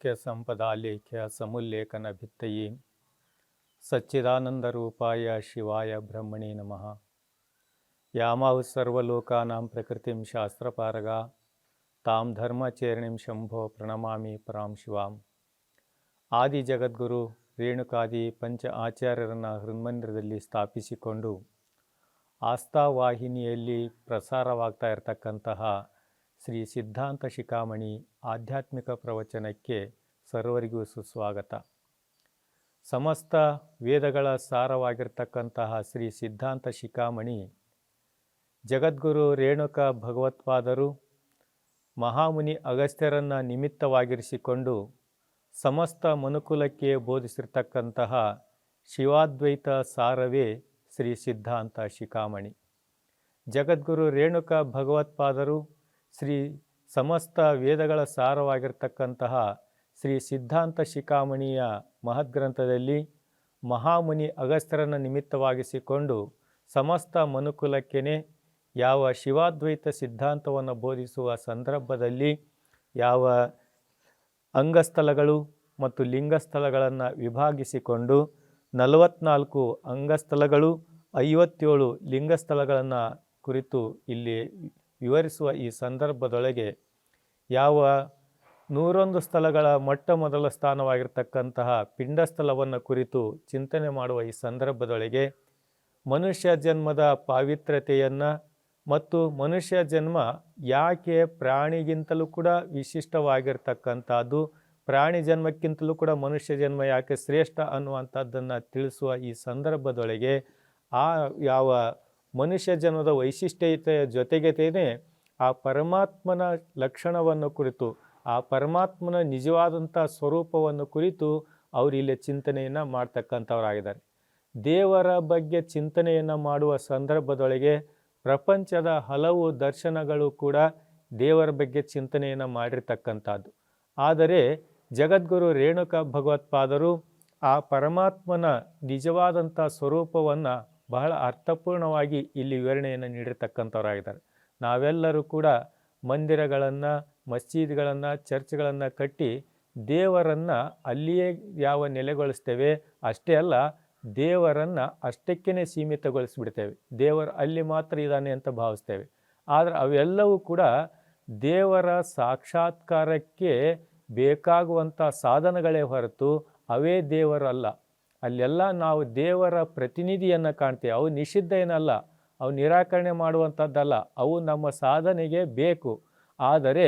ತ್ರೈಲೋಕ್ಯ ಸಂಪದಾಲೇಖ್ಯ ಸಮುಲ್ಲೇಖನ ಭಿತ್ತಯಿ. ಸಚ್ಚಿದಾನಂದರೂಪಾಯ ಶಿವಾಯ ಬ್ರಹ್ಮಣೇ ನಮಃ. ಯಾಮಾವು ಸರ್ವಲೋಕಾನಾಂ ಪ್ರಕೃತಿಂ ಶಾಸ್ತ್ರಪಾರಗ. ತಾಂ ಧರ್ಮಚೇರ್ಣಿಂ ಶಂಭೋ ಪ್ರಣಮಾಮಿ ಪರಾಂ ಶಿವಾಂ. ಆದಿ ಜಗದ್ಗುರು ರೇಣುಕಾದಿ ಪಂಚ ಆಚಾರ್ಯರನ್ನು ಹೃನ್ಮಂದಿರದಲ್ಲಿ ಸ್ಥಾಪಿಸಿಕೊಂಡು ಆಸ್ಥಾವಾಹಿನಿಯಲ್ಲಿ ಪ್ರಸಾರವಾಗ್ತಾ ಇರತಕ್ಕಂತಹ ಶ್ರೀ ಸಿದ್ಧಾಂತ ಶಿಖಾಮಣಿ ಆಧ್ಯಾತ್ಮಿಕ ಪ್ರವಚನಕ್ಕೆ ಸರ್ವರಿಗೂ ಸುಸ್ವಾಗತ. ಸಮಸ್ತ ವೇದಗಳ ಸಾರವಾಗಿರ್ತಕ್ಕಂತಹ ಶ್ರೀ ಸಿದ್ಧಾಂತ ಶಿಖಾಮಣಿ, ಜಗದ್ಗುರು ರೇಣುಕ ಭಗವತ್ಪಾದರು, ಮಹಾಮುನಿ ಅಗಸ್ತ್ಯರನ್ನು ನಿಮಿತ್ತವಾಗಿರಿಸಿಕೊಂಡು ಸಮಸ್ತ ಮನುಕುಲಕ್ಕೆ ಬೋಧಿಸಿರ್ತಕ್ಕಂತಹ ಶಿವಾದ್ವೈತ ಸಾರವೇ ಶ್ರೀ ಸಿದ್ಧಾಂತ ಶಿಖಾಮಣಿ. ಜಗದ್ಗುರು ರೇಣುಕ ಭಗವತ್ಪಾದರು ಶ್ರೀ ಸಮಸ್ತ ವೇದಗಳ ಸಾರವಾಗಿರ್ತಕ್ಕಂತಹ ಶ್ರೀ ಸಿದ್ಧಾಂತ ಶಿಖಾಮಣಿಯ ಮಹದ್ಗ್ರಂಥದಲ್ಲಿ ಮಹಾಮುನಿ ಅಗಸ್ತ್ಯರನ್ನು ನಿಮಿತ್ತವಾಗಿಸಿಕೊಂಡು ಸಮಸ್ತ ಮನುಕುಲಕ್ಕೇನೆ ಯಾವ ಶಿವಾದ್ವೈತ ಸಿದ್ಧಾಂತವನ್ನು ಬೋಧಿಸುವ ಸಂದರ್ಭದಲ್ಲಿ ಯಾವ ಅಂಗಸ್ಥಳಗಳು ಮತ್ತು ಲಿಂಗಸ್ಥಳಗಳನ್ನು ವಿಭಾಗಿಸಿಕೊಂಡು ನಲವತ್ನಾಲ್ಕು ಅಂಗಸ್ಥಳಗಳು ಐವತ್ತೇಳು ಲಿಂಗಸ್ಥಳಗಳನ್ನು ಕುರಿತು ಇಲ್ಲಿ ವಿವರಿಸುವ ಈ ಸಂದರ್ಭದೊಳಗೆ ಯಾವ ನೂರೊಂದು ಸ್ಥಳಗಳ ಮೊಟ್ಟ ಮೊದಲ ಸ್ಥಾನವಾಗಿರ್ತಕ್ಕಂತಹ ಪಿಂಡಸ್ಥಳವನ್ನು ಕುರಿತು ಚಿಂತನೆ ಮಾಡುವ ಈ ಸಂದರ್ಭದೊಳಗೆ ಮನುಷ್ಯ ಜನ್ಮದ ಪಾವಿತ್ರ್ಯತೆಯನ್ನು ಮತ್ತು ಮನುಷ್ಯ ಜನ್ಮ ಯಾಕೆ ಪ್ರಾಣಿಗಿಂತಲೂ ಕೂಡ ವಿಶಿಷ್ಟವಾಗಿರ್ತಕ್ಕಂಥದ್ದು, ಪ್ರಾಣಿ ಜನ್ಮಕ್ಕಿಂತಲೂ ಕೂಡ ಮನುಷ್ಯ ಜನ್ಮ ಯಾಕೆ ಶ್ರೇಷ್ಠ ಅನ್ನುವಂಥದ್ದನ್ನು ತಿಳಿಸುವ ಈ ಸಂದರ್ಭದೊಳಗೆ ಆ ಯಾವ ಮನುಷ್ಯ ಜನರ ವೈಶಿಷ್ಟ್ಯತೆಯ ಜೊತೆಗೆತೇನೆ ಆ ಪರಮಾತ್ಮನ ಲಕ್ಷಣವನ್ನು ಕುರಿತು, ಆ ಪರಮಾತ್ಮನ ನಿಜವಾದಂಥ ಸ್ವರೂಪವನ್ನು ಕುರಿತು ಅವರು ಇಲ್ಲಿ ಚಿಂತನೆಯನ್ನು ಮಾಡ್ತಕ್ಕಂಥವರಾಗಿದ್ದಾರೆ. ದೇವರ ಬಗ್ಗೆ ಚಿಂತನೆಯನ್ನು ಮಾಡುವ ಸಂದರ್ಭದೊಳಗೆ ಪ್ರಪಂಚದ ಹಲವು ದರ್ಶನಗಳು ಕೂಡ ದೇವರ ಬಗ್ಗೆ ಚಿಂತನೆಯನ್ನು ಮಾಡಿರ್ತಕ್ಕಂಥದ್ದು. ಆದರೆ ಜಗದ್ಗುರು ರೇಣುಕ ಭಗವತ್ಪಾದರು ಆ ಪರಮಾತ್ಮನ ನಿಜವಾದಂಥ ಸ್ವರೂಪವನ್ನು ಬಹಳ ಅರ್ಥಪೂರ್ಣವಾಗಿ ಇಲ್ಲಿ ವಿವರಣೆಯನ್ನು ನೀಡಿರ್ತಕ್ಕಂಥವರಾಗಿದ್ದಾರೆ. ನಾವೆಲ್ಲರೂ ಕೂಡ ಮಂದಿರಗಳನ್ನು, ಮಸೀದಿಗಳನ್ನು, ಚರ್ಚ್ಗಳನ್ನು ಕಟ್ಟಿ ದೇವರನ್ನು ಅಲ್ಲಿಯೇ ಯಾವ ನೆಲೆಗೊಳಿಸ್ತೇವೆ ಅಷ್ಟೇ ಅಲ್ಲ, ದೇವರನ್ನು ಅಷ್ಟಕ್ಕೇ ಸೀಮಿತಗೊಳಿಸಿಬಿಡ್ತೇವೆ. ದೇವರು ಅಲ್ಲಿ ಮಾತ್ರ ಇದ್ದಾನೆ ಅಂತ ಭಾವಿಸ್ತೇವೆ. ಆದರೆ ಅವೆಲ್ಲವೂ ಕೂಡ ದೇವರ ಸಾಕ್ಷಾತ್ಕಾರಕ್ಕೆ ಬೇಕಾಗುವಂಥ ಸಾಧನಗಳೇ ಹೊರತು ಅವೇ ದೇವರಲ್ಲ. ಅಲ್ಲೆಲ್ಲ ನಾವು ದೇವರ ಪ್ರತಿನಿಧಿಯನ್ನು ಕಾಣ್ತೇವೆ. ಅವು ನಿಷಿದ್ಧ ಏನಲ್ಲ, ಅವು ನಿರಾಕರಣೆ ಮಾಡುವಂಥದ್ದಲ್ಲ. ಅವು ನಮ್ಮ ಸಾಧನೆಗೆ ಬೇಕು. ಆದರೆ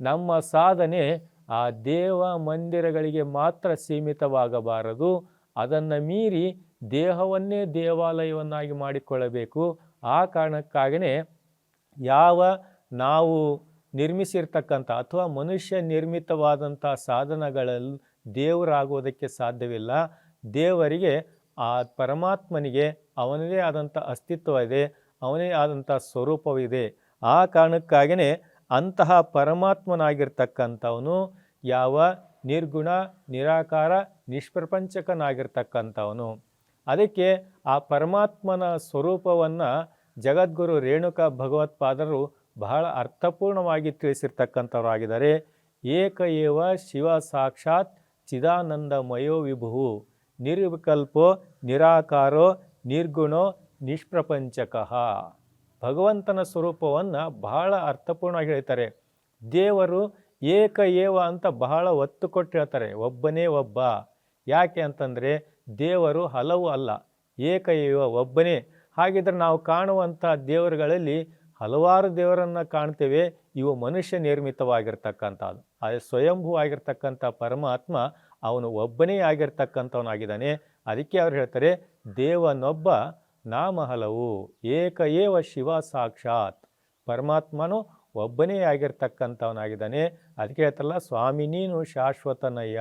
ನಮ್ಮ ಸಾಧನೆ ಆ ದೇವ ಮಂದಿರಗಳಿಗೆ ಮಾತ್ರ ಸೀಮಿತವಾಗಬಾರದು. ಅದನ್ನು ಮೀರಿ ದೇಹವನ್ನೇ ದೇವಾಲಯವನ್ನಾಗಿ ಮಾಡಿಕೊಳ್ಳಬೇಕು. ಆ ಕಾರಣಕ್ಕಾಗಿಯೇ ಯಾವ ನಾವು ನಿರ್ಮಿಸಿರ್ತಕ್ಕಂಥ ಅಥವಾ ಮನುಷ್ಯ ನಿರ್ಮಿತವಾದಂಥ ಸಾಧನಗಳಲ್ಲಿ ದೇವರಾಗುವುದಕ್ಕೆ ಸಾಧ್ಯವಿಲ್ಲ. ದೇವರಿಗೆ, ಆ ಪರಮಾತ್ಮನಿಗೆ ಅವನದೇ ಆದಂಥ ಅಸ್ತಿತ್ವ ಇದೆ ಅವನೇ ಆದಂಥ ಸ್ವರೂಪವಿದೆ. ಆ ಕಾರಣಕ್ಕಾಗಿಯೇ ಅಂತಹ ಪರಮಾತ್ಮನಾಗಿರ್ತಕ್ಕಂಥವನು ಯಾವ ನಿರ್ಗುಣ, ನಿರಾಕಾರ, ನಿಷ್ಪ್ರಪಂಚಕನಾಗಿರ್ತಕ್ಕಂಥವನು. ಅದಕ್ಕೆ ಆ ಪರಮಾತ್ಮನ ಸ್ವರೂಪವನ್ನು ಜಗದ್ಗುರು ರೇಣುಕ ಭಗವತ್ಪಾದರು ಬಹಳ ಅರ್ಥಪೂರ್ಣವಾಗಿ ತಿಳಿಸಿರ್ತಕ್ಕಂಥವರಾಗಿದ್ದಾರೆ. ಏಕ ಏವ ಶಿವ ಸಾಕ್ಷಾತ್ ಚಿದಾನಂದಮಯೋ ವಿಭು ನಿರ್ವಿಕಲ್ಪೋ, ನಿರಾಕಾರೋ, ನಿರ್ಗುಣೋ, ನಿಷ್ಪ್ರಪಂಚಕಃ. ಭಗವಂತನ ಸ್ವರೂಪವನ್ನು ಬಹಳ ಅರ್ಥಪೂರ್ಣವಾಗಿ ಹೇಳ್ತಾರೆ. ದೇವರು ಏಕ ಏವ ಅಂತ ಬಹಳ ಒತ್ತು ಕೊಟ್ಟು ಹೇಳ್ತಾರೆ. ಒಬ್ಬನೇ ಒಬ್ಬ. ಯಾಕೆ ಅಂತಂದರೆ ದೇವರು ಹಲವು ಅಲ್ಲ. ಏಕ ಏವ ಒಬ್ಬನೇ. ಹಾಗಿದ್ರೆ ನಾವು ಕಾಣುವಂಥ ದೇವರುಗಳಲ್ಲಿ ಹಲವಾರು ದೇವರನ್ನು ಕಾಣ್ತೇವೆ. ಇವು ಮನುಷ್ಯ ನಿರ್ಮಿತವಾಗಿರ್ತಕ್ಕಂಥದ್ದು. ಆದರೆ ಸ್ವಯಂಭೂ ಆಗಿರ್ತಕ್ಕಂಥ ಪರಮಾತ್ಮ ಅವನು ಒಬ್ಬನೇ ಆಗಿರ್ತಕ್ಕಂಥವನಾಗಿದ್ದಾನೆ. ಅದಕ್ಕೆ ಅವ್ರು ಹೇಳ್ತಾರೆ, ದೇವನೊಬ್ಬ ನಾಮ ಹಲವು ಏಕ ಏವ ಶಿವ ಸಾಕ್ಷಾತ್. ಪರಮಾತ್ಮನು ಒಬ್ಬನೇ ಆಗಿರ್ತಕ್ಕಂಥವನಾಗಿದ್ದಾನೆ. ಅದಕ್ಕೆ ಹೇಳ್ತಾರಲ್ಲ, ಸ್ವಾಮಿ ನೀನು ಶಾಶ್ವತನಯ್ಯ.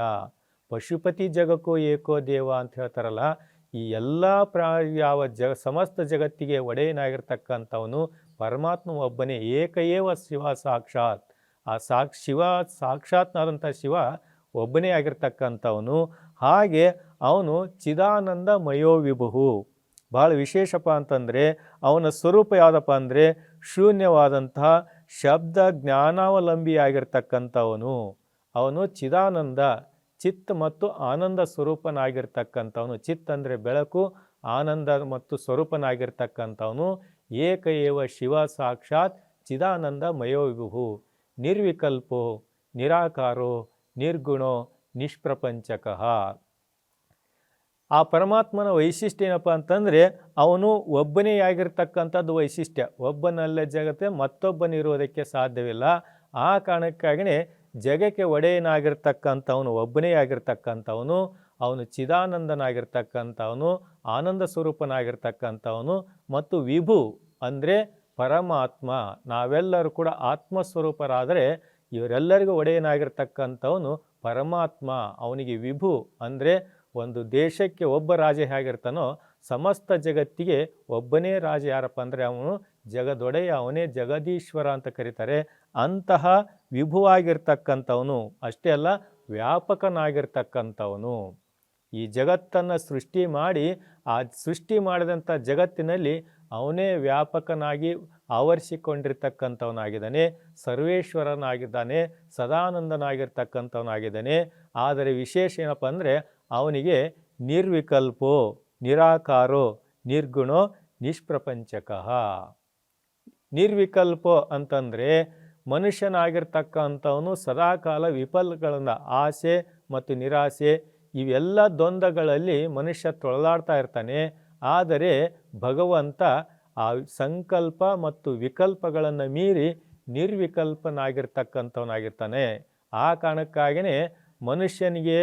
ಪಶುಪತಿ ಜಗಕ್ಕೂ ಏಕೋ ದೇವ ಅಂತ ಹೇಳ್ತಾರಲ್ಲ, ಈ ಎಲ್ಲ ಪ್ರಾ, ಯಾವ ಜ, ಸಮಸ್ತ ಜಗತ್ತಿಗೆ ಒಡೆಯನಾಗಿರ್ತಕ್ಕಂಥವನು ಪರಮಾತ್ಮ ಒಬ್ಬನೇ ಏಕಏವ ಶಿವ ಸಾಕ್ಷಾತ್. ಆ ಸಾಕ್, ಶಿವ ಸಾಕ್ಷಾತ್ನಾದಂಥ ಶಿವ ಒಬ್ಬನೇ ಆಗಿರ್ತಕ್ಕಂಥವನು, ಹಾಗೆ ಅವನು ಚಿದಾನಂದ ಮಯೋವಿಭು ಭಾಳ ವಿಶೇಷಪ್ಪ ಅಂತಂದರೆ, ಅವನ ಸ್ವರೂಪ ಯಾವುದಪ್ಪ ಅಂದರೆ ಶೂನ್ಯವಾದಂತಹ ಶಬ್ದ ಜ್ಞಾನಾವಲಂಬಿಯಾಗಿರ್ತಕ್ಕಂಥವನು ಅವನು ಚಿದಾನಂದ, ಚಿತ್ ಮತ್ತು ಆನಂದ ಸ್ವರೂಪನಾಗಿರ್ತಕ್ಕಂಥವನು. ಚಿತ್ ಅಂದರೆ ಬೆಳಕು, ಆನಂದ ಮತ್ತು ಸ್ವರೂಪನಾಗಿರ್ತಕ್ಕಂಥವನು. ಏಕ ಏವ ಶಿವ ಸಾಕ್ಷಾತ್ ಚಿದಾನಂದ ಮಯೋವಿಭು ನಿರ್ವಿಕಲ್ಪೋ, ನಿರಾಕಾರೋ ನಿರ್ಗುಣೋ ನಿಷ್ಪ್ರಪಂಚಕ. ಆ ಪರಮಾತ್ಮನ ವೈಶಿಷ್ಟ್ಯ ಏನಪ್ಪ ಅಂತಂದರೆ, ಅವನು ಒಬ್ಬನೇ ಆಗಿರ್ತಕ್ಕಂಥದ್ದು ವೈಶಿಷ್ಟ್ಯ. ಒಬ್ಬನಲ್ಲ ಜಗತ್ತೆ, ಮತ್ತೊಬ್ಬನಿರುವುದಕ್ಕೆ ಸಾಧ್ಯವಿಲ್ಲ. ಆ ಕಾರಣಕ್ಕಾಗಿಯೇ ಜಗಕ್ಕೆ ಒಡೆಯನಾಗಿರ್ತಕ್ಕಂಥವನು, ಒಬ್ಬನೇ ಆಗಿರ್ತಕ್ಕಂಥವನು, ಅವನು ಚಿದಾನಂದನಾಗಿರ್ತಕ್ಕಂಥವನು, ಆನಂದ ಸ್ವರೂಪನಾಗಿರ್ತಕ್ಕಂಥವನು ಮತ್ತು ವಿಭು ಅಂದರೆ ಪರಮಾತ್ಮ. ನಾವೆಲ್ಲರೂ ಕೂಡ ಆತ್ಮಸ್ವರೂಪರಾದರೆ ಇವರೆಲ್ಲರಿಗೂ ಒಡೆಯನಾಗಿರ್ತಕ್ಕಂಥವನು ಪರಮಾತ್ಮ. ಅವನಿಗೆ ವಿಭು ಅಂದರೆ ಒಂದು ದೇಶಕ್ಕೆ ಒಬ್ಬ ರಾಜ ಹೇಗಿರ್ತಾನೋ ಸಮಸ್ತ ಜಗತ್ತಿಗೆ ಒಬ್ಬನೇ ರಾಜ ಯಾರಪ್ಪ ಅಂದರೆ ಅವನು ಜಗದೊಡೆಯ, ಅವನೇ ಜಗದೀಶ್ವರ ಅಂತ ಕರೀತಾರೆ. ಅಂತಹ ವಿಭುವಾಗಿರ್ತಕ್ಕಂಥವನು ಅಷ್ಟೇ ಅಲ್ಲ ವ್ಯಾಪಕನಾಗಿರ್ತಕ್ಕಂಥವನು. ಈ ಜಗತ್ತನ್ನು ಸೃಷ್ಟಿ ಮಾಡಿ, ಆ ಸೃಷ್ಟಿ ಮಾಡಿದಂಥ ಜಗತ್ತಿನಲ್ಲಿ ಅವನೇ ವ್ಯಾಪಕನಾಗಿ ಆವರಿಸಿಕೊಂಡಿರ್ತಕ್ಕಂಥವನಾಗಿದ್ದಾನೆ, ಸರ್ವೇಶ್ವರನಾಗಿದ್ದಾನೆ, ಸದಾನಂದನಾಗಿರ್ತಕ್ಕಂಥವನಾಗಿದ್ದಾನೆ. ಆದರೆ ವಿಶೇಷ ಏನಪ್ಪ ಅಂದರೆ ಅವನಿಗೆ ನಿರ್ವಿಕಲ್ಪೋ, ನಿರಾಕಾರೋ, ನಿರ್ಗುಣೋ, ನಿಷ್ಪ್ರಪಂಚಕಃ. ನಿರ್ವಿಕಲ್ಪೋ ಅಂತಂದರೆ ಮನುಷ್ಯನಾಗಿರ್ತಕ್ಕಂಥವನು ಸದಾಕಾಲ ವಿಫಲಗಳನ್ನು, ಆಸೆ ಮತ್ತು ನಿರಾಸೆ, ಇವೆಲ್ಲ ದ್ವಂದ್ವಗಳಲ್ಲಿ ಮನುಷ್ಯ ತೊಳಲಾಡ್ತಾ ಇರ್ತಾನೆ. ಆದರೆ ಭಗವಂತ ಆ ಸಂಕಲ್ಪ ಮತ್ತು ವಿಕಲ್ಪಗಳನ್ನು ಮೀರಿ ನಿರ್ವಿಕಲ್ಪನಾಗಿರ್ತಕ್ಕಂಥವನಾಗಿರ್ತಾನೆ. ಆ ಕಾರಣಕ್ಕಾಗಿಯೇ ಮನುಷ್ಯನಿಗೆ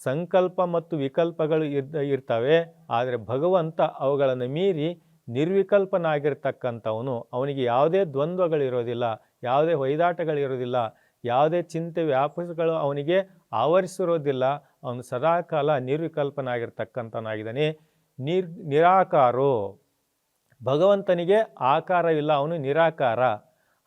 ಸಂಕಲ್ಪ ಮತ್ತು ವಿಕಲ್ಪಗಳು ಇದ್ದ ಇರ್ತವೆ. ಆದರೆ ಭಗವಂತ ಅವುಗಳನ್ನು ಮೀರಿ ನಿರ್ವಿಕಲ್ಪನಾಗಿರ್ತಕ್ಕಂಥವನು. ಅವನಿಗೆ ಯಾವುದೇ ದ್ವಂದ್ವಗಳಿರೋದಿಲ್ಲ, ಯಾವುದೇ ಹೊಯ್ದಾಟಗಳಿರೋದಿಲ್ಲ ಯಾವುದೇ ಚಿಂತೆ ವ್ಯಾಪಸಗಳು ಅವನಿಗೆ ಆವರಿಸಿರೋದಿಲ್ಲ. ಅವನು ಸದಾಕಾಲ ನಿರ್ವಿಕಲ್ಪನಾಗಿರ್ತಕ್ಕಂಥವನಾಗಿದ್ದಾನೆ. ನಿರ್, ನಿರಾಕಾರೋ. ಭಗವಂತನಿಗೆ ಆಕಾರವಿಲ್ಲ, ಅವನು ನಿರಾಕಾರ.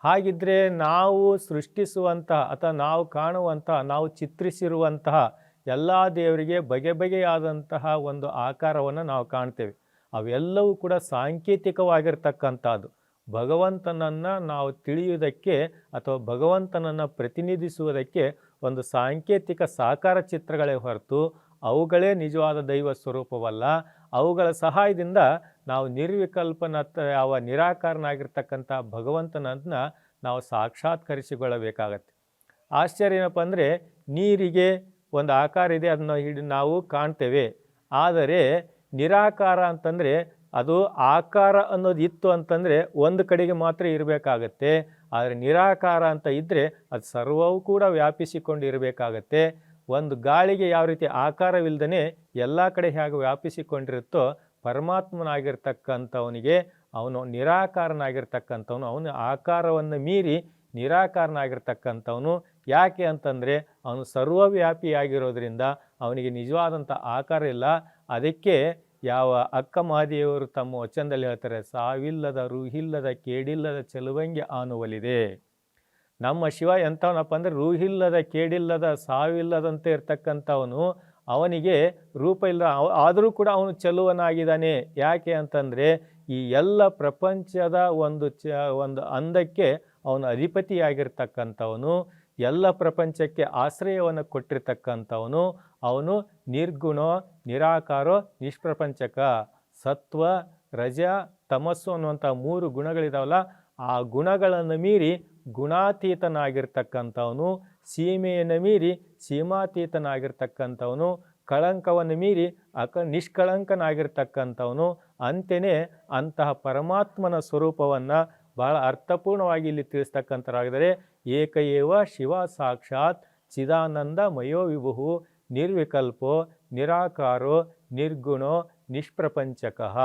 ಹಾಗಿದ್ದರೆ ನಾವು ಸೃಷ್ಟಿಸುವಂತಹ ಅಥವಾ ನಾವು ಕಾಣುವಂತಹ, ನಾವು ಚಿತ್ರಿಸಿರುವಂತಹ ಎಲ್ಲ ದೇವರಿಗೆ ಬಗೆ ಬಗೆಯಾದಂತಹ ಒಂದು ಆಕಾರವನ್ನು ನಾವು ಕಾಣ್ತೇವೆ. ಅವೆಲ್ಲವೂ ಕೂಡ ಸಾಂಕೇತಿಕವಾಗಿರ್ತಕ್ಕಂಥದ್ದು. ಭಗವಂತನನ್ನು ನಾವು ತಿಳಿಯುವುದಕ್ಕೆ ಅಥವಾ ಭಗವಂತನನ್ನು ಪ್ರತಿನಿಧಿಸುವುದಕ್ಕೆ ಒಂದು ಸಾಂಕೇತಿಕ ಸಾಕಾರ ಚಿತ್ರಗಳೇ ಹೊರತು ಅವುಗಳೇ ನಿಜವಾದ ದೈವ ಸ್ವರೂಪವಲ್ಲ. ಅವುಗಳ ಸಹಾಯದಿಂದ ನಾವು ನಿರ್ವಿಕಲ್ಪನ ಯಾವ ನಿರಾಕಾರನಾಗಿರ್ತಕ್ಕಂಥ ಭಗವಂತನನ್ನ ನಾವು ಸಾಕ್ಷಾತ್ಕರಿಸಿಕೊಳ್ಳಬೇಕಾಗತ್ತೆ. ಆಶ್ಚರ್ಯ ಏನಪ್ಪ ಅಂದರೆ ನೀರಿಗೆ ಒಂದು ಆಕಾರ ಇದೆ, ಅದನ್ನು ಹಿಡಿ ನಾವು ಕಾಣ್ತೇವೆ. ಆದರೆ ನಿರಾಕಾರ ಅಂತಂದರೆ ಅದು ಆಕಾರ ಅನ್ನೋದು ಇತ್ತು ಅಂತಂದರೆ ಒಂದು ಕಡೆಗೆ ಮಾತ್ರ ಇರಬೇಕಾಗತ್ತೆ. ಆದರೆ ನಿರಾಕಾರ ಅಂತ ಇದ್ದರೆ ಅದು ಸರ್ವವೂ ಕೂಡ ವ್ಯಾಪಿಸಿಕೊಂಡು ಇರಬೇಕಾಗತ್ತೆ ಒಂದು ಗಾಳಿಗೆ ಯಾವ ರೀತಿ ಆಕಾರವಿಲ್ಲದೇ ಎಲ್ಲ ಕಡೆ ಹೇಗೆ ವ್ಯಾಪಿಸಿಕೊಂಡಿರುತ್ತೋ ಪರಮಾತ್ಮನಾಗಿರ್ತಕ್ಕಂಥವನಿಗೆ, ಅವನು ನಿರಾಕಾರನಾಗಿರ್ತಕ್ಕಂಥವನು, ಅವನು ಆಕಾರವನ್ನು ಮೀರಿ ನಿರಾಕಾರನಾಗಿರ್ತಕ್ಕಂಥವನು. ಯಾಕೆ ಅಂತಂದರೆ, ಅವನು ಸರ್ವವ್ಯಾಪಿಯಾಗಿರೋದ್ರಿಂದ ಅವನಿಗೆ ನಿಜವಾದಂಥ ಆಕಾರ ಇಲ್ಲ. ಅದಕ್ಕೆ ಯಾವ ಅಕ್ಕ ಮಹಾದೇವರು ತಮ್ಮ ವಚನದಲ್ಲಿ ಹೇಳ್ತಾರೆ, ಸಾವಿಲ್ಲದ, ರುಹಿಲ್ಲದ, ಕೇಡಿಲ್ಲದ, ಚೆಲುವಂಗೆ ಆನುವಲಿದೆ. ನಮ್ಮ ಶಿವ ಎಂಥವನಪ್ಪ ಅಂದರೆ ರೂಹಿಲ್ಲದ, ಕೇಡಿಲ್ಲದ, ಸಾವಿಲ್ಲದಂತೆ ಇರ್ತಕ್ಕಂಥವನು. ಅವನಿಗೆ ರೂಪ ಇಲ್ಲ ಆದರೂ ಕೂಡ ಅವನು ಚೆಲುವನಾಗಿದ್ದಾನೆ. ಯಾಕೆ ಅಂತಂದರೆ ಈ ಎಲ್ಲ ಪ್ರಪಂಚದ ಒಂದು ಚ ಒಂದು ಅಂದಕ್ಕೆ ಅವನು ಅಧಿಪತಿಯಾಗಿರ್ತಕ್ಕಂಥವನು. ಎಲ್ಲ ಪ್ರಪಂಚಕ್ಕೆ ಆಶ್ರಯವನ್ನು ಕೊಟ್ಟಿರ್ತಕ್ಕಂಥವನು. ಅವನು ನಿರ್ಗುಣೋ, ನಿರಾಕಾರೋ, ನಿಷ್ಪ್ರಪಂಚಕ. ಸತ್ವ, ರಜ, ತಮಸ್ಸು ಅನ್ನುವಂಥ ಮೂರು ಗುಣಗಳಿದಾವಲ್ಲ, ಆ ಗುಣಗಳನ್ನು ಮೀರಿ ಗುಣಾತೀತನಾಗಿರ್ತಕ್ಕಂಥವನು, ಸೀಮೆಯನ್ನು ಮೀರಿ ಸೀಮಾತೀತನಾಗಿರ್ತಕ್ಕಂಥವನು, ಕಳಂಕವನ್ನು ಮೀರಿ ಅಕ ನಿಷ್ಕಳಂಕನಾಗಿರ್ತಕ್ಕಂಥವನು, ಅಂತೆಯೇ ಅಂತಹ ಪರಮಾತ್ಮನ ಸ್ವರೂಪವನ್ನು ಬಹಳ ಅರ್ಥಪೂರ್ಣವಾಗಿ ಇಲ್ಲಿ ತಿಳಿಸ್ತಕ್ಕಂಥರಾಗಿದ್ದಾರೆ. ಏಕಏವ ಶಿವ ಸಾಕ್ಷಾತ್ ಚಿದಾನಂದ ಮಯೋ ವಿಭು ನಿರ್ವಿಕಲ್ಪೋ ನಿರಾಕಾರೋ ನಿರ್ಗುಣೋ ನಿಷ್ಪ್ರಪಂಚಕಃ.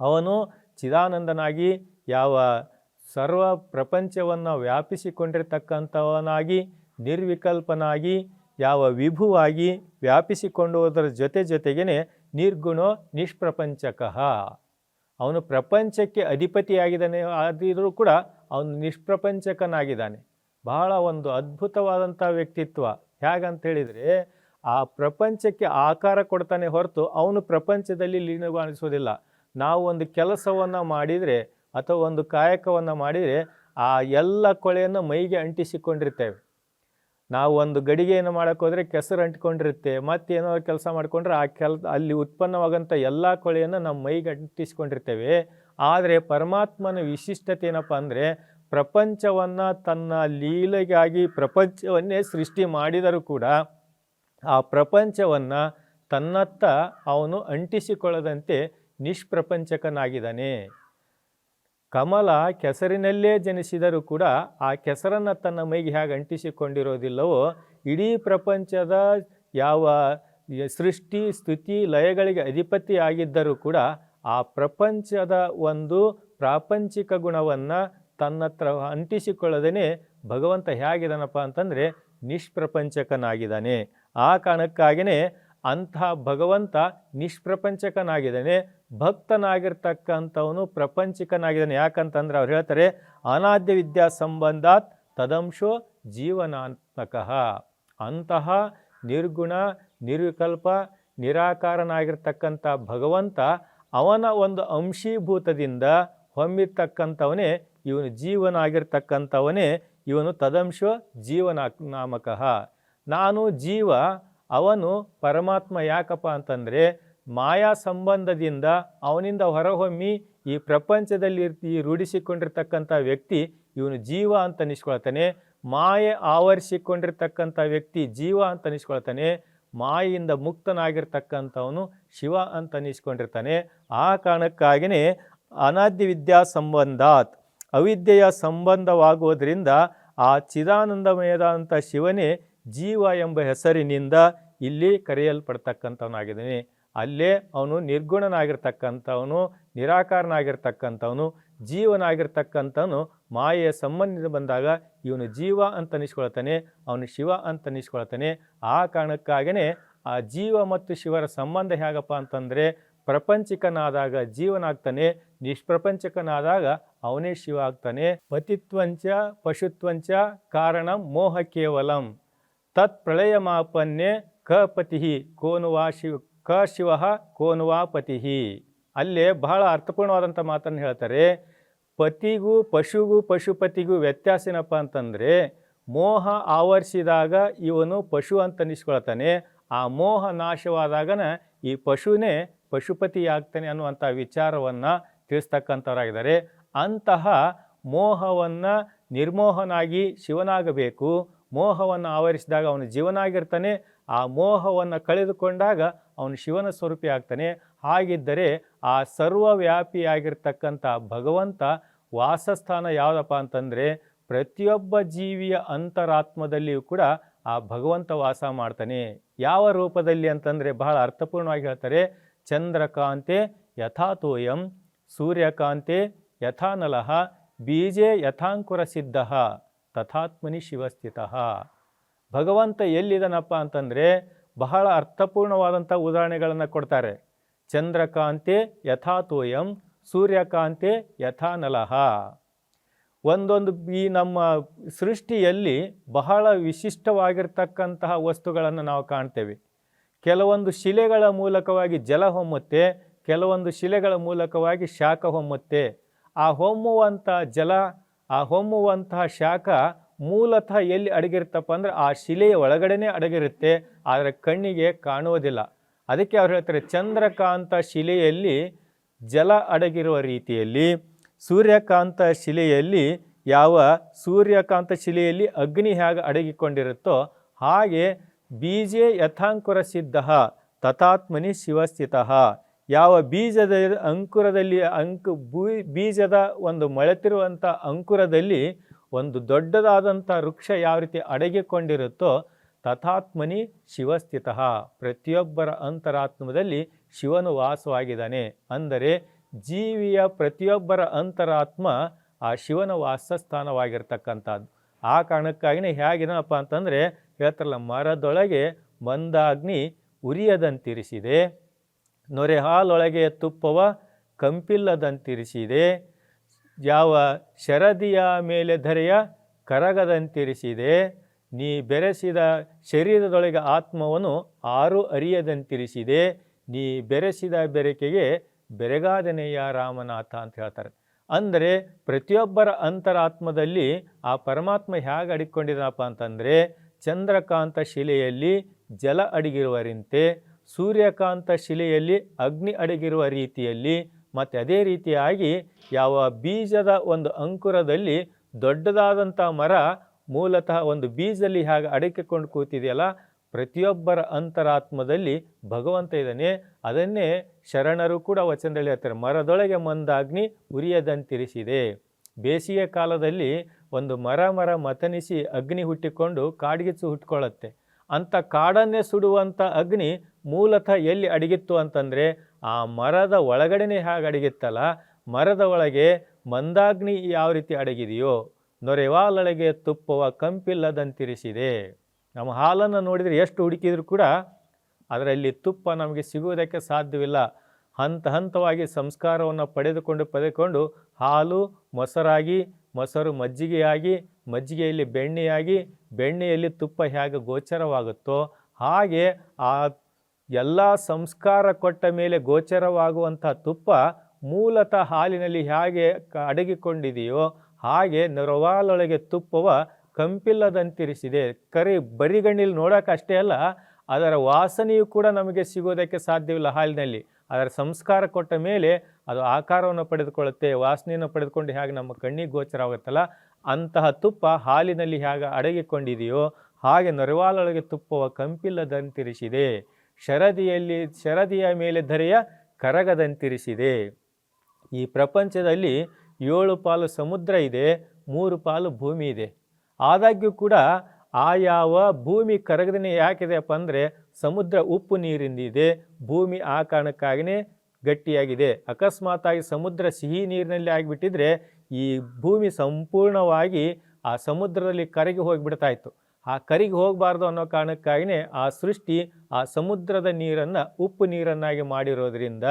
ಅವನು ಚಿದಾನಂದನಾಗಿ ಯಾವ ಸರ್ವ ಪ್ರಪಂಚವನ್ನು ವ್ಯಾಪಿಸಿಕೊಂಡಿರ್ತಕ್ಕಂಥವನಾಗಿ, ನಿರ್ವಿಕಲ್ಪನಾಗಿ, ಯಾವ ವಿಭುವಾಗಿ ವ್ಯಾಪಿಸಿಕೊಂಡುವುದರ ಜೊತೆ ಜೊತೆಗೇ ನಿರ್ಗುಣೋ ನಿಷ್ಪ್ರಪಂಚಕಃ. ಅವನು ಪ್ರಪಂಚಕ್ಕೆ ಅಧಿಪತಿಯಾಗಿದ್ದಾನೆ ಆದಿದ್ರೂ ಕೂಡ ಅವನು ನಿಷ್ಪ್ರಪಂಚಕನಾಗಿದ್ದಾನೆ. ಬಹಳ ಒಂದು ಅದ್ಭುತವಾದಂಥ ವ್ಯಕ್ತಿತ್ವ. ಹೇಗಂತ ಹೇಳಿದರೆ ಆ ಪ್ರಪಂಚಕ್ಕೆ ಆಕಾರ ಕೊಡ್ತಾನೆ ಹೊರತು ಅವನು ಪ್ರಪಂಚದಲ್ಲಿ ಲೀನಗೊಳಿಸೋದಿಲ್ಲ ನಾವು ಒಂದು ಕೆಲಸವನ್ನು ಮಾಡಿದರೆ ಅಥವಾ ಒಂದು ಕಾಯಕವನ್ನು ಮಾಡಿದರೆ ಆ ಎಲ್ಲ ಕೊಳೆಯನ್ನು ಮೈಗೆ ಅಂಟಿಸಿಕೊಂಡಿರ್ತೇವೆ. ನಾವು ಒಂದು ಗಡಿಗೆಯನ್ನು ಮಾಡೋಕ್ಕೋದ್ರೆ ಕೆಸರು ಅಂಟ್ಕೊಂಡಿರುತ್ತೆ, ಮತ್ತೇನೋ ಕೆಲಸ ಮಾಡಿಕೊಂಡ್ರೆ ಆ ಕೆಲ, ಅಲ್ಲಿ ಉತ್ಪನ್ನವಾಗಂಥ ಎಲ್ಲ ಕೊಳೆಯನ್ನು ನಮ್ಮ ಮೈಗೆ ಅಂಟಿಸಿಕೊಂಡಿರ್ತೇವೆ. ಆದರೆ ಪರಮಾತ್ಮನ ವಿಶಿಷ್ಟತೆ ಏನಪ್ಪ ಅಂದರೆ ಪ್ರಪಂಚವನ್ನು ತನ್ನ ಲೀಲೆಗಾಗಿ ಪ್ರಪಂಚವನ್ನೇ ಸೃಷ್ಟಿ ಮಾಡಿದರೂ ಕೂಡ ಆ ಪ್ರಪಂಚವನ್ನು ತನ್ನತ್ತ ಅವನು ಅಂಟಿಸಿಕೊಳ್ಳದಂತೆ ನಿಷ್ಪ್ರಪಂಚಕನಾಗಿದ್ದಾನೆ. ಕಮಲ ಕೆಸರಿನಲ್ಲೇ ಜನಿಸಿದರೂ ಕೂಡ ಆ ಕೆಸರನ್ನು ತನ್ನ ಮೈಗೆ ಹೇಗೆ ಅಂಟಿಸಿಕೊಂಡಿರೋದಿಲ್ಲವೋ, ಇಡೀ ಪ್ರಪಂಚದ ಯಾವ ಸೃಷ್ಟಿ, ಸ್ತುತಿ, ಲಯಗಳಿಗೆ ಅಧಿಪತಿ ಆಗಿದ್ದರೂ ಕೂಡ ಆ ಪ್ರಪಂಚದ ಒಂದು ಪ್ರಾಪಂಚಿಕ ಗುಣವನ್ನು ತನ್ನತ್ರ ಅಂಟಿಸಿಕೊಳ್ಳದೇ ಭಗವಂತ ಹೇಗಿದ್ದಾನಪ್ಪ ಅಂತಂದರೆ ನಿಷ್ಪ್ರಪಂಚಕನಾಗಿದ್ದಾನೆ. ಆ ಕಾರಣಕ್ಕಾಗಿಯೇ ಅಂತಹ ಭಗವಂತ ನಿಷ್ಪ್ರಪಂಚಕನಾಗಿದ್ದಾನೆ, ಭಕ್ತನಾಗಿರ್ತಕ್ಕಂಥವನು ಪ್ರಪಂಚಿಕನಾಗಿದ್ದಾನೆ. ಯಾಕಂತಂದ್ರೆ ಅವ್ರು ಹೇಳ್ತಾರೆ, ಅನಾದ್ಯ ವಿದ್ಯಾ ಸಂಬಂಧಾತ್ ತದಂಶೋ ಜೀವನಾತ್ಮಕಃ. ಅಂತಹ ನಿರ್ಗುಣ, ನಿರ್ವಿಕಲ್ಪ, ನಿರಾಕಾರನಾಗಿರ್ತಕ್ಕಂಥ ಭಗವಂತ ಅವನ ಒಂದು ಅಂಶೀಭೂತದಿಂದ ಹೊಮ್ಮಿರ್ತಕ್ಕಂಥವನೇ, ಇವನು ಜೀವನಾಗಿರ್ತಕ್ಕಂಥವನೇ, ಇವನು ತದಂಶೋ ಜೀವನ ನಾಮಕಃ ನಾನು ಜೀವ ಅವನು ಪರಮಾತ್ಮ ಯಾಕಪ್ಪ ಅಂತಂದರೆ ಮಾಯಾ ಸಂಬಂಧದಿಂದ ಅವನಿಂದ ಹೊರಹೊಮ್ಮಿ ಈ ಪ್ರಪಂಚದಲ್ಲಿ ಈ ರೂಢಿಸಿಕೊಂಡಿರ್ತಕ್ಕಂಥ ವ್ಯಕ್ತಿ ಇವನು ಜೀವ ಅಂತ ಅನಿಸ್ಕೊಳ್ತಾನೆ. ಮಾಯೆ ಆವರಿಸಿಕೊಂಡಿರ್ತಕ್ಕಂಥ ವ್ಯಕ್ತಿ ಜೀವ ಅಂತ ಅನಿಸ್ಕೊಳ್ತಾನೆ. ಮಾಯೆಯಿಂದ ಮುಕ್ತನಾಗಿರ್ತಕ್ಕಂಥವನು ಶಿವ ಅಂತ ಅನಿಸ್ಕೊಂಡಿರ್ತಾನೆ. ಆ ಕಾರಣಕ್ಕಾಗಿಯೇ ಅನಾದ್ಯ ವಿದ್ಯಾ ಸಂಬಂಧಾತ್, ಅವಿದ್ಯೆಯ ಸಂಬಂಧವಾಗುವುದರಿಂದ ಆ ಚಿದಾನಂದಮಯದಂಥ ಶಿವನೇ ಜೀವ ಎಂಬ ಹೆಸರಿನಿಂದ ಇಲ್ಲಿ ಕರೆಯಲ್ಪಡ್ತಕ್ಕಂಥವನಾಗಿದ್ದೀನಿ. ಅಲ್ಲೇ ಅವನು ನಿರ್ಗುಣನಾಗಿರ್ತಕ್ಕಂಥವನು, ನಿರಾಕಾರನಾಗಿರ್ತಕ್ಕಂಥವನು, ಜೀವನಾಗಿರ್ತಕ್ಕಂಥವನು, ಮಾಯೆಯ ಸಂಬಂಧ ಬಂದಾಗ ಇವನು ಜೀವ ಅಂತ ಅನಿಸ್ಕೊಳ್ತಾನೆ, ಅವನು ಶಿವ ಅಂತ ಅನಿಸ್ಕೊಳ್ತಾನೆ. ಆ ಕಾರಣಕ್ಕಾಗಿಯೇ ಆ ಜೀವ ಮತ್ತು ಶಿವರ ಸಂಬಂಧ ಹೇಗಪ್ಪ ಅಂತಂದರೆ ಪ್ರಪಂಚಿಕನಾದಾಗ ಜೀವನಾಗ್ತಾನೆ, ನಿಷ್ಪ್ರಪಂಚಕನಾದಾಗ ಅವನೇ ಶಿವ ಆಗ್ತಾನೆ. ಪತಿತ್ವಂಚ, ಪಶುತ್ವಂಚ ಕಾರಣ ಮೋಹ ಕೇವಲಂ. ತತ್ ಪ್ರಳಯಮಾಪನ್ನೇ ಕ ಪತಿ ಕೋನುವಾ ಶಿವ, ಕ ಶಿವ ಕೋನುವಾ ಪತಿ ಅಲ್ಲೇ ಬಹಳ ಅರ್ಥಪೂರ್ಣವಾದಂಥ ಮಾತನ್ನು ಹೇಳ್ತಾರೆ. ಪತಿಗೂ ಪಶುಗೂ ಪಶುಪತಿಗೂ ವ್ಯತ್ಯಾಸ ಏನಪ್ಪ ಅಂತಂದರೆ, ಮೋಹ ಆವರಿಸಿದಾಗ ಇವನು ಪಶು ಅಂತ ಆ ಮೋಹ ನಾಶವಾದಾಗನ ಈ ಪಶುನೇ ಪಶುಪತಿ ಆಗ್ತಾನೆ ಅನ್ನುವಂಥ ವಿಚಾರವನ್ನು ತಿಳಿಸ್ತಕ್ಕಂಥವರಾಗಿದ್ದಾರೆ. ಅಂತಹ ಮೋಹವನ್ನು ನಿರ್ಮೋಹನಾಗಿ ಶಿವನಾಗಬೇಕು. ಮೋಹವನ್ನು ಆವರಿಸಿದಾಗ ಅವನು ಜೀವನಾಗಿರ್ತಾನೆ. ಆ ಮೋಹವನ್ನು ಕಳೆದುಕೊಂಡಾಗ ಅವನು ಶಿವನ ಸ್ವರೂಪಿ ಆಗ್ತಾನೆ. ಹಾಗಿದ್ದರೆ ಆ ಸರ್ವವ್ಯಾಪಿಯಾಗಿರ್ತಕ್ಕಂಥ ಭಗವಂತ ವಾಸಸ್ಥಾನ ಯಾವುದಪ್ಪ ಅಂತಂದರೆ ಪ್ರತಿಯೊಬ್ಬ ಜೀವಿಯ ಅಂತರಾತ್ಮದಲ್ಲಿಯೂ ಕೂಡ ಆ ಭಗವಂತ ವಾಸ ಮಾಡ್ತಾನೆ. ಯಾವ ರೂಪದಲ್ಲಿ ಅಂತಂದರೆ ಬಹಳ ಅರ್ಥಪೂರ್ಣವಾಗಿ ಹೇಳ್ತಾರೆ. ಚಂದ್ರಕಾಂತೆ ಯಥಾತೋಯಂ, ಸೂರ್ಯಕಾಂತೆ ಯಥಾನಲಹ, ಬೀಜೆ ಯಥಾಂಕುರ ಸಿದ್ಧ ತಥಾತ್ಮನಿ ಶಿವಸ್ಥಿತಃ. ಭಗವಂತ ಎಲ್ಲಿದನಪ್ಪ ಅಂತಂದರೆ ಬಹಳ ಅರ್ಥಪೂರ್ಣವಾದಂಥ ಉದಾಹರಣೆಗಳನ್ನು ಕೊಡ್ತಾರೆ. ಚಂದ್ರಕಾಂತೆ ಯಥಾತೋಯಂ, ಸೂರ್ಯಕಾಂತೆ ಯಥಾನಲಃ. ಒಂದೊಂದು ಈ ನಮ್ಮ ಸೃಷ್ಟಿಯಲ್ಲಿ ಬಹಳ ವಿಶಿಷ್ಟವಾಗಿರ್ತಕ್ಕಂತಹ ವಸ್ತುಗಳನ್ನು ನಾವು ಕಾಣ್ತೇವೆ. ಕೆಲವೊಂದು ಶಿಲೆಗಳ ಮೂಲಕವಾಗಿ ಜಲ ಹೊಮ್ಮುತ್ತೆ, ಕೆಲವೊಂದು ಶಿಲೆಗಳ ಮೂಲಕವಾಗಿ ಶಾಖ ಹೊಮ್ಮುತ್ತೆ. ಆ ಹೊಮ್ಮುವಂಥ ಜಲ ಆ ಹೊಮ್ಮುವಂತಹ ಶಾಖ ಮೂಲತಃ ಎಲ್ಲಿ ಅಡಗಿರುತ್ತಪ್ಪ ಅಂದರೆ ಆ ಶಿಲೆಯ ಒಳಗಡೆನೇ ಅಡಗಿರುತ್ತೆ, ಆದರೆ ಕಣ್ಣಿಗೆ ಕಾಣುವುದಿಲ್ಲ. ಅದಕ್ಕೆ ಅವ್ರು ಹೇಳ್ತಾರೆ, ಚಂದ್ರಕಾಂತ ಶಿಲೆಯಲ್ಲಿ ಜಲ ಅಡಗಿರುವ ರೀತಿಯಲ್ಲಿ, ಸೂರ್ಯಕಾಂತ ಶಿಲೆಯಲ್ಲಿ ಯಾವ ಸೂರ್ಯಕಾಂತ ಶಿಲೆಯಲ್ಲಿ ಅಗ್ನಿ ಹೇಗೆ ಅಡಗಿಕೊಂಡಿರುತ್ತೋ ಹಾಗೆ ಬೀಜೆ ಯಥಾಂಕುರ ಸಿದ್ಧ ತಥಾತ್ಮನಿ ಶಿವಸ್ಥಿತಃ. ಯಾವ ಬೀಜದ ಅಂಕುರದಲ್ಲಿ ಅಂಕು ಬೀಜದ ಒಂದು ಮೊಳೆತಿರುವಂಥ ಅಂಕುರದಲ್ಲಿ ಒಂದು ದೊಡ್ಡದಾದಂಥ ವೃಕ್ಷ ಯಾವ ರೀತಿ ಅಡಗಿಕೊಂಡಿರುತ್ತೋ ತಥಾತ್ಮನಿ ಶಿವಸ್ಥಿತ. ಪ್ರತಿಯೊಬ್ಬರ ಅಂತರಾತ್ಮದಲ್ಲಿ ಶಿವನು ವಾಸವಾಗಿದ್ದಾನೆ. ಅಂದರೆ ಜೀವಿಯ ಪ್ರತಿಯೊಬ್ಬರ ಅಂತರಾತ್ಮ ಆ ಶಿವನ ವಾಸಸ್ಥಾನವಾಗಿರ್ತಕ್ಕಂಥದ್ದು. ಆ ಕಾರಣಕ್ಕಾಗಿನೇ ಹೇಗಿದನಪ್ಪ ಅಂತಂದರೆ ಹೇಳ್ತಾರಲ್ಲ, ಮರದೊಳಗೆ ಮಂದಾಗ್ನಿ ಉರಿಯದಂತಿರಿಸಿದೆ. ನೊರೆ ಹಾಲೊಳಗೆ ತುಪ್ಪವ ಕಂಪಿಲ್ಲದಂತಿರಿಸಿದೆ. ಯಾವ ಶರದಿಯ ಮೇಲೆ ಧರೆಯ ಕರಗದಂತಿರಿಸಿದೆ. ನೀ ಬೆರೆಸಿದ ಶರೀರದೊಳಗೆ ಆತ್ಮವನ್ನು ಆರು ಅರಿಯದಂತಿರಿಸಿದೆ. ನೀ ಬೆರೆಸಿದ ಬೆರಕೆಗೆ ಬೆರಗಾದನೆಯ ರಾಮನಾಥ ಅಂತ ಹೇಳ್ತಾರೆ. ಅಂದರೆ ಪ್ರತಿಯೊಬ್ಬರ ಅಂತರಾತ್ಮದಲ್ಲಿ ಆ ಪರಮಾತ್ಮ ಹೇಗೆ ಅಡಿಕೊಂಡಿದ್ದಪ್ಪ ಅಂತಂದರೆ, ಚಂದ್ರಕಾಂತ ಶಿಲೆಯಲ್ಲಿ ಜಲ ಅಡಗಿರುವರಂತೆ ಸೂರ್ಯಕಾಂತ ಶಿಲೆಯಲ್ಲಿ ಅಗ್ನಿ ಅಡಗಿರುವ ರೀತಿಯಲ್ಲಿ ಮತ್ತು ಅದೇ ರೀತಿಯಾಗಿ ಯಾವ ಬೀಜದ ಒಂದು ಅಂಕುರದಲ್ಲಿ ದೊಡ್ಡದಾದಂಥ ಮರ ಮೂಲತಃ ಒಂದು ಬೀಜದಲ್ಲಿ ಹೇಗೆ ಅಡಕಿಕೊಂಡು ಕೂತಿದೆಯಲ್ಲ, ಪ್ರತಿಯೊಬ್ಬರ ಅಂತರಾತ್ಮದಲ್ಲಿ ಭಗವಂತ ಇದ್ದಾನೆ. ಅದನ್ನೇ ಶರಣರು ಕೂಡ ವಚನದಲ್ಲಿ ಹೇಳ್ತಾರೆ, ಮರದೊಳಗೆ ಮಂದಾಗ್ನಿ ಉರಿಯದಂತಿರಿಸಿದೆ. ಬೇಸಿಗೆ ಕಾಲದಲ್ಲಿ ಒಂದು ಮರ ಮರ ಮತನಿಸಿ ಅಗ್ನಿ ಹುಟ್ಟಿಕೊಂಡು ಕಾಡ್ಗಿಚ್ಚು ಹುಟ್ಕೊಳ್ಳುತ್ತೆ. ಅಂಥ ಕಾಡನ್ನೇ ಸುಡುವಂಥ ಅಗ್ನಿ ಮೂಲತಃ ಎಲ್ಲಿ ಅಡಗಿತ್ತು ಅಂತಂದರೆ ಆ ಮರದ ಒಳಗಡೆನೇ ಹೇಗೆ ಅಡಗಿತ್ತಲ್ಲ, ಮರದ ಒಳಗೆ ಮಂದಾಗ್ನಿ ಯಾವ ರೀತಿ ಅಡಗಿದೆಯೋ, ನೊರೆವಾಲೊಳಗೆ ತುಪ್ಪವ ಕಂಪಿಲ್ಲದಂತಿರಿಸಿದೆ. ನಮ್ಮ ಹಾಲನ್ನು ನೋಡಿದರೆ ಎಷ್ಟು ಹುಡುಕಿದರೂ ಕೂಡ ಅದರಲ್ಲಿ ತುಪ್ಪ ನಮಗೆ ಸಿಗುವುದಕ್ಕೆ ಸಾಧ್ಯವಿಲ್ಲ. ಹಂತ ಹಂತವಾಗಿ ಸಂಸ್ಕಾರವನ್ನು ಪಡೆದುಕೊಂಡು ಪಡೆದುಕೊಂಡು ಹಾಲು, ಮೊಸರಾಗಿ, ಮೊಸರು ಮಜ್ಜಿಗೆಯಾಗಿ ಮಜ್ಜಿಗೆಯಲ್ಲಿ ಬೆಣ್ಣೆಯಾಗಿ ಬೆಣ್ಣೆಯಲ್ಲಿ ತುಪ್ಪ ಹೇಗೆ ಗೋಚರವಾಗುತ್ತೋ ಹಾಗೆ ಆ ಎಲ್ಲ ಸಂಸ್ಕಾರ ಕೊಟ್ಟ ಮೇಲೆ ಗೋಚರವಾಗುವಂಥ ತುಪ್ಪ ಮೂಲತಃ ಹಾಲಿನಲ್ಲಿ ಹೇಗೆ ಅಡಗಿಕೊಂಡಿದೆಯೋ ಹಾಗೆ ನೆರವಾಲೊಳಗೆ ತುಪ್ಪವ ಕಂಪಿಲ್ಲದಂತಿರಿಸಿದೆ. ಕರಿ ಬರಿಗಣ್ಣಿಲ್ ನೋಡೋಕ್ಕಷ್ಟೇ ಅಲ್ಲ, ಅದರ ವಾಸನೆಯು ಕೂಡ ನಮಗೆ ಸಿಗೋದಕ್ಕೆ ಸಾಧ್ಯವಿಲ್ಲ ಹಾಲಿನಲ್ಲಿ. ಅದರ ಸಂಸ್ಕಾರ ಕೊಟ್ಟ ಮೇಲೆ ಅದು ಆಕಾರವನ್ನು ಪಡೆದುಕೊಳ್ಳುತ್ತೆ, ವಾಸನೆಯನ್ನು ಪಡೆದುಕೊಂಡು ಹೇಗೆ ನಮ್ಮ ಕಣ್ಣಿಗೆ ಗೋಚರವಾಗುತ್ತಲ್ಲ ಅಂತಹ ತುಪ್ಪ ಹಾಲಿನಲ್ಲಿ ಹೇಗೆ ಅಡಗಿಕೊಂಡಿದೆಯೋ ಹಾಗೆ ನರವಾಲೊಳಗೆ ತುಪ್ಪವ ಕಂಪಿಲ್ಲದಂತಿರಿಸಿದೆ ಶರದಿಯಲ್ಲಿ, ಶರದಿಯ ಮೇಲೆ ಧರೆಯ ಕರಗದಂತಿರಿಸಿದೆ. ಈ ಪ್ರಪಂಚದಲ್ಲಿ ಏಳು ಪಾಲು ಸಮುದ್ರ ಇದೆ, ಮೂರು ಪಾಲು ಭೂಮಿ ಇದೆ. ಆದಾಗ್ಯೂ ಕೂಡ ಆ ಯಾವ ಭೂಮಿ ಕರಗದನೆ ಯಾಕಿದೆಯಪ್ಪ ಅಂದರೆ ಸಮುದ್ರ ಉಪ್ಪು ನೀರಿಂದಿದೆ, ಭೂಮಿ ಆ ಕಾರಣಕ್ಕಾಗಿಯೇ ಗಟ್ಟಿಯಾಗಿದೆ. ಅಕಸ್ಮಾತಾಗಿ ಸಮುದ್ರ ಸಿಹಿ ನೀರಿನಲ್ಲಿ ಆಗಿಬಿಟ್ಟಿದ್ರೆ ಈ ಭೂಮಿ ಸಂಪೂರ್ಣವಾಗಿ ಆ ಸಮುದ್ರದಲ್ಲಿ ಕರಗಿ ಹೋಗಿಬಿಡ್ತಾ ಇತ್ತು. ಆ ಕರಿಗೆ ಹೋಗಬಾರ್ದು ಅನ್ನೋ ಕಾರಣಕ್ಕಾಗಿನೇ ಆ ಸೃಷ್ಟಿ ಆ ಸಮುದ್ರದ ನೀರನ್ನು ಉಪ್ಪು ನೀರನ್ನಾಗಿ ಮಾಡಿರೋದ್ರಿಂದ,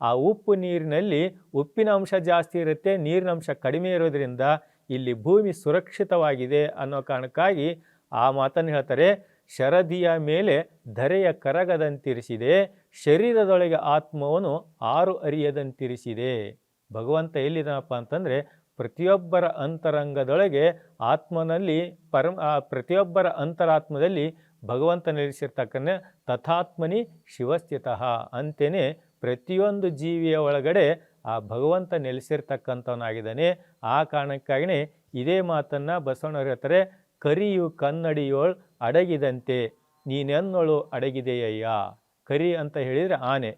ಆ ಉಪ್ಪು ನೀರಿನಲ್ಲಿ ಉಪ್ಪಿನ ಅಂಶ ಜಾಸ್ತಿ ಇರುತ್ತೆ, ನೀರಿನ ಅಂಶ ಕಡಿಮೆ ಇರೋದ್ರಿಂದ ಇಲ್ಲಿ ಭೂಮಿ ಸುರಕ್ಷಿತವಾಗಿದೆ ಅನ್ನೋ ಕಾರಣಕ್ಕಾಗಿ ಆ ಮಾತನ್ನು ಹೇಳ್ತಾರೆ, ಶರದಿಯ ಮೇಲೆ ಧರೆಯ ಕರಗದಂತಿರಿಸಿದೆ ಶರೀರದೊಳಗೆ ಆತ್ಮವನ್ನು ಆರು ಅರಿಯದಂತಿರಿಸಿದೆ ಭಗವಂತ ಎಲ್ಲಿದ್ದಾನಪ್ಪ ಅಂತಂದರೆ ಪ್ರತಿಯೊಬ್ಬರ ಅಂತರಂಗದೊಳಗೆ ಆತ್ಮನಲ್ಲಿ ಪರಮ ಪ್ರತಿಯೊಬ್ಬರ ಅಂತರಾತ್ಮದಲ್ಲಿ ಭಗವಂತ ನೆಲೆಸಿರ್ತಕ್ಕಂಥ ತಥಾತ್ಮನಿ ಶಿವಸ್ಥಿತಃ ಅಂತೇನೆ ಪ್ರತಿಯೊಂದು ಜೀವಿಯ ಒಳಗಡೆ ಆ ಭಗವಂತ ನೆಲೆಸಿರ್ತಕ್ಕಂಥವನಾಗಿದ್ದಾನೆ. ಆ ಕಾರಣಕ್ಕಾಗಿಯೇ ಇದೇ ಮಾತನ್ನು ಬಸವಣ್ಣವ್ರು ಹೇಳ್ತಾರೆ, ಕರಿಯು ಕನ್ನಡಿಯೋಳು ಅಡಗಿದಂತೆ, ನೀನೆನ್ನೋಳು ಅಡಗಿದೆಯಯ್ಯ? ಕರಿ ಅಂತ ಹೇಳಿದರೆ ಆನೆ.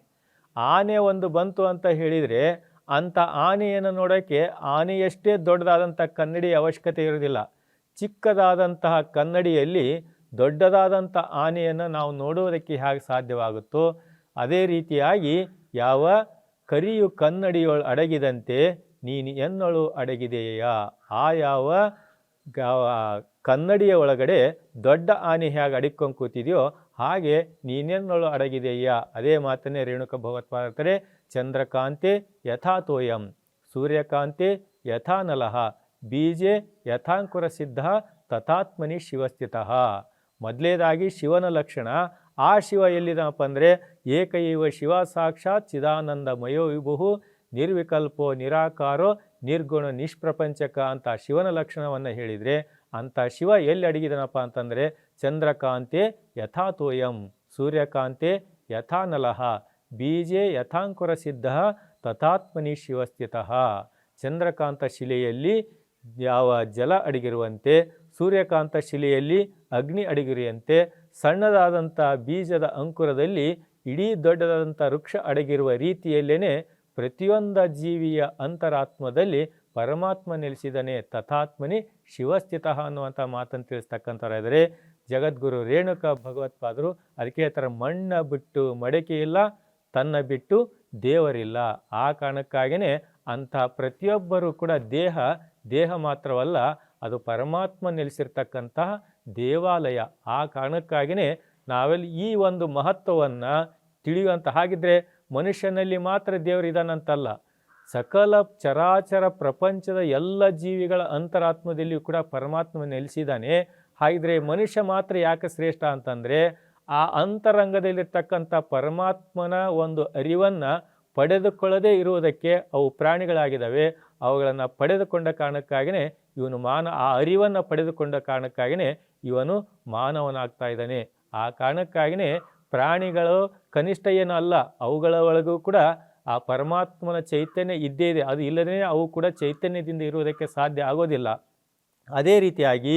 ಆನೆ ಒಂದು ಬಂತು ಅಂತ ಹೇಳಿದರೆ ಅಂಥ ಆನೆಯನ್ನು ನೋಡೋಕ್ಕೆ ಆನೆಯಷ್ಟೇ ದೊಡ್ಡದಾದಂಥ ಕನ್ನಡಿ ಅವಶ್ಯಕತೆ ಇರೋದಿಲ್ಲ ಚಿಕ್ಕದಾದಂತಹ ಕನ್ನಡಿಯಲ್ಲಿ ದೊಡ್ಡದಾದಂಥ ಆನೆಯನ್ನು ನಾವು ನೋಡುವುದಕ್ಕೆ ಹೇಗೆ ಸಾಧ್ಯವಾಗುತ್ತೋ ಅದೇ ರೀತಿಯಾಗಿ ಯಾವ ಕರಿಯು ಕನ್ನಡಿಯೊಳು ಅಡಗಿದಂತೆ ನೀನು ಎನ್ನೊಳು ಅಡಗಿದೆಯಾ? ಆ ಯಾವ ಕನ್ನಡಿಯ ಒಳಗಡೆ ದೊಡ್ಡ ಆನೆ ಹೇಗೆ ಅಡಿಕೊಂಡು ಕೂತಿದೆಯೋ ಹಾಗೆ ನೀನೆನ್ನೊಳು ಅಡಗಿದೆಯಾ? ಅದೇ ಮಾತನ್ನೇ ರೇಣುಕ ಭಗವತ್ಪಾದಕರೇ ಚಂದ್ರಕಾಂತೆ ಯಥಾತೋಯಂ ಸೂರ್ಯಕಾಂತೆ ಯಥಾನಲಹ ಬೀಜೆ ಯಥಾಂಕುರ ಸಿದ್ಧ ತಥಾತ್ಮನಿ ಶಿವಸ್ಥಿತಃ. ಮೊದಲೇದಾಗಿ ಶಿವನ ಲಕ್ಷಣ, ಆ ಶಿವ ಎಲ್ಲಿದನಪ್ಪ ಅಂದರೆ ಏಕೈವ ಶಿವ ಸಾಕ್ಷಾತ್ ಚಿದಾನಂದಮಯೋ ವಿಭು ನಿರ್ವಿಕಲ್ಪೋ ನಿರಾಕಾರೋ ನಿರ್ಗುಣ ನಿಷ್ಪ್ರಪಂಚಕ ಅಂತ ಶಿವನ ಲಕ್ಷಣವನ್ನು ಹೇಳಿದರೆ ಅಂಥ ಶಿವ ಎಲ್ಲಿ ಅಡಗಿದನಪ್ಪ ಅಂತಂದರೆ ಚಂದ್ರಕಾಂತೆ ಯಥಾತೋಯಂ ಸೂರ್ಯಕಾಂತೆ ಯಥಾ ನಲಃ ಬೀಜೆ ಯಥಾಂಕುರ ಸಿದ್ಧ ತಥಾತ್ಮನಿ ಶಿವಸ್ಥಿತಃ. ಚಂದ್ರಕಾಂತ ಶಿಲೆಯಲ್ಲಿ ಯಾವ ಜಲ ಅಡಗಿರುವಂತೆ, ಸೂರ್ಯಕಾಂತ ಶಿಲೆಯಲ್ಲಿ ಅಗ್ನಿ ಅಡಗಿರುವಂತೆ, ಸಣ್ಣದಾದಂಥ ಬೀಜದ ಅಂಕುರದಲ್ಲಿ ಇಡೀ ದೊಡ್ಡದಾದಂಥ ವೃಕ್ಷ ಅಡಗಿರುವ ರೀತಿಯಲ್ಲೇ ಪ್ರತಿಯೊಂದು ಜೀವಿಯ ಅಂತರಾತ್ಮದಲ್ಲಿ ಪರಮಾತ್ಮ ನೆಲೆಸಿದನೆ ತಥಾತ್ಮನಿ ಶಿವಸ್ಥಿತಃ ಅನ್ನುವಂಥ ಮಾತನ್ನು ತಿಳಿಸ್ತಕ್ಕಂಥವರಾದರೆ ಜಗದ್ಗುರು ರೇಣುಕ ಭಗವತ್ಪಾದರು ಅದಕ್ಕೆ ಥರ ಮಣ್ಣ ಬಿಟ್ಟು ಮಡಕೆ ಇಲ್ಲ ತನ್ನ ಬಿಟ್ಟು ದೇವರಿಲ್ಲ. ಆ ಕಾರಣಕ್ಕಾಗಿಯೇ ಅಂಥ ಪ್ರತಿಯೊಬ್ಬರೂ ಕೂಡ ದೇಹ ದೇಹ ಮಾತ್ರವಲ್ಲ, ಅದು ಪರಮಾತ್ಮ ನೆಲೆಸಿರ್ತಕ್ಕಂತಹ ದೇವಾಲಯ. ಆ ಕಾರಣಕ್ಕಾಗಿಯೇ ನಾವೆಲ್ಲಿ ಈ ಒಂದು ಮಹತ್ವವನ್ನು ತಿಳಿಯುವಂಥ ಹಾಗಿದ್ರೆ ಮನುಷ್ಯನಲ್ಲಿ ಮಾತ್ರ ದೇವರಿದಾನಂತಲ್ಲ ಸಕಲ ಚರಾಚರ ಪ್ರಪಂಚದ ಎಲ್ಲ ಜೀವಿಗಳ ಅಂತರಾತ್ಮದಲ್ಲಿಯೂ ಕೂಡ ಪರಮಾತ್ಮ ನೆಲೆಸಿದ್ದಾನೆ. ಹಾಗಿದ್ರೆ ಮನುಷ್ಯ ಮಾತ್ರ ಯಾಕೆ ಶ್ರೇಷ್ಠ ಅಂತಂದರೆ ಆ ಅಂತರಂಗದಲ್ಲಿರ್ತಕ್ಕಂಥ ಪರಮಾತ್ಮನ ಒಂದು ಅರಿವನ್ನು ಪಡೆದುಕೊಳ್ಳದೇ ಇರುವುದಕ್ಕೆ ಅವು ಪ್ರಾಣಿಗಳಾಗಿದ್ದಾವೆ. ಅವುಗಳನ್ನು ಪಡೆದುಕೊಂಡ ಕಾರಣಕ್ಕಾಗಿಯೇ ಇವನು ಮಾನ, ಆ ಅರಿವನ್ನು ಪಡೆದುಕೊಂಡ ಕಾರಣಕ್ಕಾಗಿಯೇ ಇವನು ಮಾನವನಾಗ್ತಾ ಇದ್ದಾನೆ. ಆ ಕಾರಣಕ್ಕಾಗಿಯೇ ಪ್ರಾಣಿಗಳು ಕನಿಷ್ಠ ಏನೂ ಅಲ್ಲ, ಅವುಗಳ ಒಳಗೂ ಕೂಡ ಆ ಪರಮಾತ್ಮನ ಚೈತನ್ಯ ಇದ್ದೇ ಇದೆ. ಅದು ಇಲ್ಲದೇ ಅವು ಕೂಡ ಚೈತನ್ಯದಿಂದ ಇರುವುದಕ್ಕೆ ಸಾಧ್ಯ ಆಗೋದಿಲ್ಲ. ಅದೇ ರೀತಿಯಾಗಿ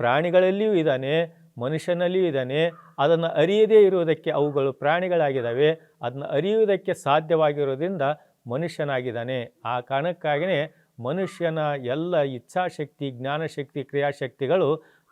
ಪ್ರಾಣಿಗಳಲ್ಲಿಯೂ ಇದ್ದಾನೆ ಮನುಷ್ಯನಲ್ಲಿಯೂ ಇದ್ದಾನೆ, ಅದನ್ನು ಅರಿಯದೇ ಇರುವುದಕ್ಕೆ ಅವುಗಳು ಪ್ರಾಣಿಗಳಾಗಿದ್ದಾವೆ, ಅದನ್ನು ಅರಿಯುವುದಕ್ಕೆ ಸಾಧ್ಯವಾಗಿರೋದ್ರಿಂದ ಮನುಷ್ಯನಾಗಿದ್ದಾನೆ. ಆ ಕಾರಣಕ್ಕಾಗಿಯೇ ಮನುಷ್ಯನ ಎಲ್ಲ ಇಚ್ಛಾಶಕ್ತಿ, ಜ್ಞಾನಶಕ್ತಿ, ಕ್ರಿಯಾಶಕ್ತಿಗಳು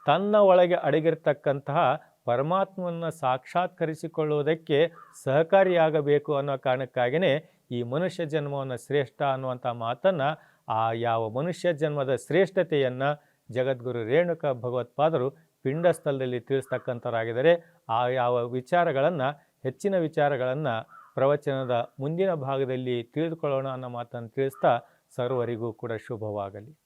ತನ್ನ ಒಳಗೆ ಅಡಗಿರ್ತಕ್ಕಂತಹ ಪರಮಾತ್ಮನ ಸಾಕ್ಷಾತ್ಕರಿಸಿಕೊಳ್ಳುವುದಕ್ಕೆ ಸಹಕಾರಿಯಾಗಬೇಕು ಅನ್ನೋ ಕಾರಣಕ್ಕಾಗಿಯೇ ಈ ಮನುಷ್ಯ ಜನ್ಮವನ್ನು ಶ್ರೇಷ್ಠ ಅನ್ನುವಂಥ ಮಾತನ್ನು, ಆ ಯಾವ ಮನುಷ್ಯ ಜನ್ಮದ ಶ್ರೇಷ್ಠತೆಯನ್ನು ಜಗದ್ಗುರು ರೇಣುಕ ಭಗವತ್ಪಾದರು ಪಿಂಡಸ್ಥಳದಲ್ಲಿ ತಿಳಿಸ್ತಕ್ಕಂಥವರಾಗಿದ್ದಾರೆ. ಆ ಯಾವ ವಿಚಾರಗಳನ್ನು, ಹೆಚ್ಚಿನ ವಿಚಾರಗಳನ್ನು ಪ್ರವಚನದ ಮುಂದಿನ ಭಾಗದಲ್ಲಿ ತಿಳಿದುಕೊಳ್ಳೋಣ ಅನ್ನೋ ಮಾತನ್ನು ತಿಳಿಸ್ತಾ ಸರ್ವರಿಗೂ ಕೂಡ ಶುಭವಾಗಲಿ.